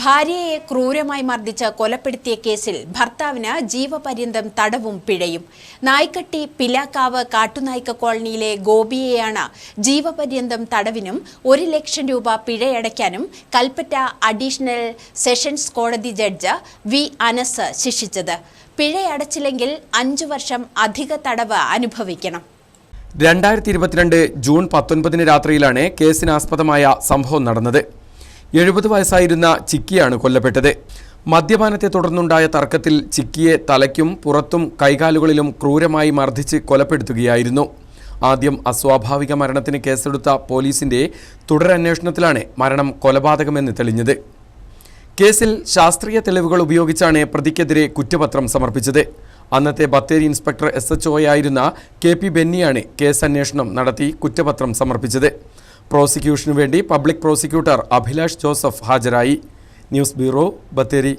ഭാര്യയെ ക്രൂരമായി മർദ്ദിച്ച് കൊലപ്പെടുത്തിയ കേസിൽ ഭർത്താവിന് ജീവപര്യന്തം തടവും പിഴയും. നായ്ക്കട്ടി പിലാക്കാവ് കാട്ടുനായ്ക്ക കോളനിയിലെ ഗോപിയെയാണ് ജീവപര്യന്തം തടവിനും ഒരു ലക്ഷം രൂപ പിഴയടയ്ക്കാനും കൽപ്പറ്റ അഡീഷണൽ സെഷൻസ് കോടതി ജഡ്ജ് വി അനസ് ശിക്ഷിച്ചത്. പിഴയടച്ചില്ലെങ്കിൽ അഞ്ചു വർഷം അധിക തടവ് അനുഭവിക്കണം. രണ്ടായിരത്തി ഇരുപത്തിരണ്ട് ജൂൺ പത്തൊൻപതിന് രാത്രിയിലാണ് കേസിനാസ്പദമായ സംഭവം നടന്നത്. എഴുപത് വയസ്സായിരുന്ന ചിക്കിയാണ് കൊല്ലപ്പെട്ടത്. മദ്യപാനത്തെ തുടർന്നുണ്ടായ തർക്കത്തിൽ ചിക്കിയെ തലയ്ക്കും പുറത്തും കൈകാലുകളിലും ക്രൂരമായി മർദ്ദിച്ച് കൊലപ്പെടുത്തുകയായിരുന്നു. ആദ്യം അസ്വാഭാവിക മരണത്തിന് കേസെടുത്ത പോലീസിന്റെ തുടരന്വേഷണത്തിലാണ് മരണം കൊലപാതകമെന്ന് തെളിഞ്ഞത്. കേസിൽ ശാസ്ത്രീയ തെളിവുകൾ ഉപയോഗിച്ചാണ് പ്രതിക്കെതിരെ കുറ്റപത്രം സമർപ്പിച്ചത്. അന്നത്തെ ബത്തേരി ഇൻസ്പെക്ടർ എസ് എച്ച് ഒയായിരുന്ന കെ പി ബെന്നിയാണ് കേസ് അന്വേഷണം നടത്തി കുറ്റപത്രം സമർപ്പിച്ചത്. പ്രോസിക്യൂഷനു വേണ്ടി പബ്ലിക് പ്രോസിക്യൂട്ടർ അഭിലാഷ് ജോസഫ് ഹാജരായി. News bureau Bathery.